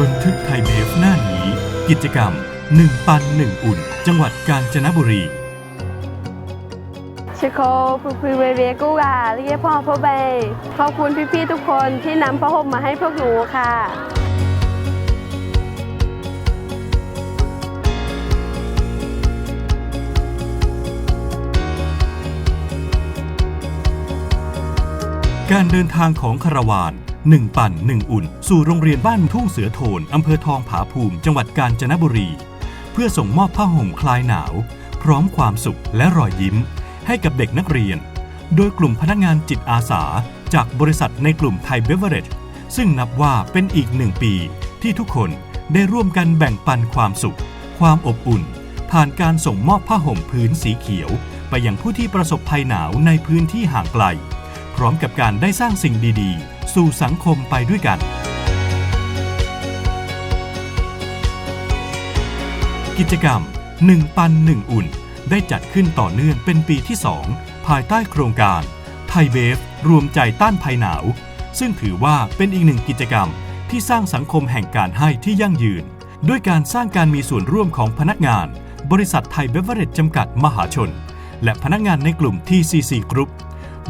บันทึกไทยเบฟหน้านี้ กิจกรรมหนึ่งปันหนึ่งอุ่น จังหวัดกาญจนบุรีชิโคปุพรีเวเวกูกาเรียกพ่อพ่อเบย์ขอบคุณพี่ๆทุกคนที่นำผ้าห่มมาให้พวกหนูค่ะการเดินทางของคาราวาน หนึ่งปั่นหนึ่งอุ่น สู่โรงเรียนบ้านทุ่งเสือโทน อำเภอทองผาภูมิ จังหวัดกาญจนบุรี เพื่อส่งมอบผ้าห่มคลายหนาว พร้อมความสุขและรอยยิ้ม ให้กับเด็กนักเรียน โดยกลุ่มพนักงานจิตอาสา จากบริษัทในกลุ่มไทยเบเวอร์เรจซึ่งนับว่าเป็นอีกหนึ่งปี ที่ทุกคนได้ร่วมกันแบ่งปันความสุข ความอบอุ่น ผ่านการส่งมอบผ้าห่มพื้นสีเขียว ไปยังผู้ที่ประสบภัยหนาวในพื้นที่ห่างไกล ร้อมกับการได้สร้างสิ่งดีๆ สู่สังคมไปด้วยกัน กิจกรรม 1 ปัน 1 อุ่น ได้จัดขึ้นต่อเนื่องเป็นปีที่ 2 ภายใต้โครงการ ไทยเบฟ รวมใจต้านภัยหนาว ซึ่งถือว่าเป็นอีกหนึ่งกิจกรรมที่สร้างสังคมแห่งการให้ที่ยั่งยืน ด้วยการสร้างการมีส่วนร่วมของพนักงาน บริษัทไทยเบเวอร์เรจจำกัดมหาชน และพนักงานในกลุ่ม TCC Group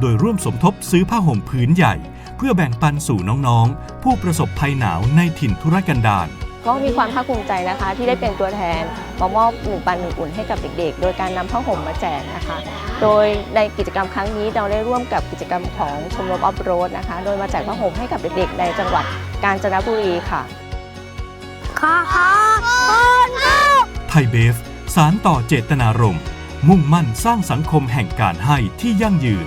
โดยร่วมสมทบซื้อผ้าห่มผืนใหญ่ เพื่อแบ่งปันสู่น้องๆ ผู้ประสบภัยหนาวในถิ่นทุรกันดารก็มีความภาคภูมิใจนะคะ ที่ได้เป็นตัวแทนมามอบหนึ่งปันหนึ่งอุ่นให้กับเด็กๆ โดยการนำผ้าห่มมาแจกนะคะ โดยในกิจกรรมครั้งนี้เราได้ร่วมกับกิจกรรมของชมรมออฟโรดนะคะ โดยมาแจกผ้าห่มให้กับเด็กๆ ในจังหวัดกาญจนบุรีค่ะขอขอบคุณครับไทยเบฟสารต่อเจตนารมณ์มุ่งมั่นสร้างสังคมแห่งการให้ที่ยั่งยืน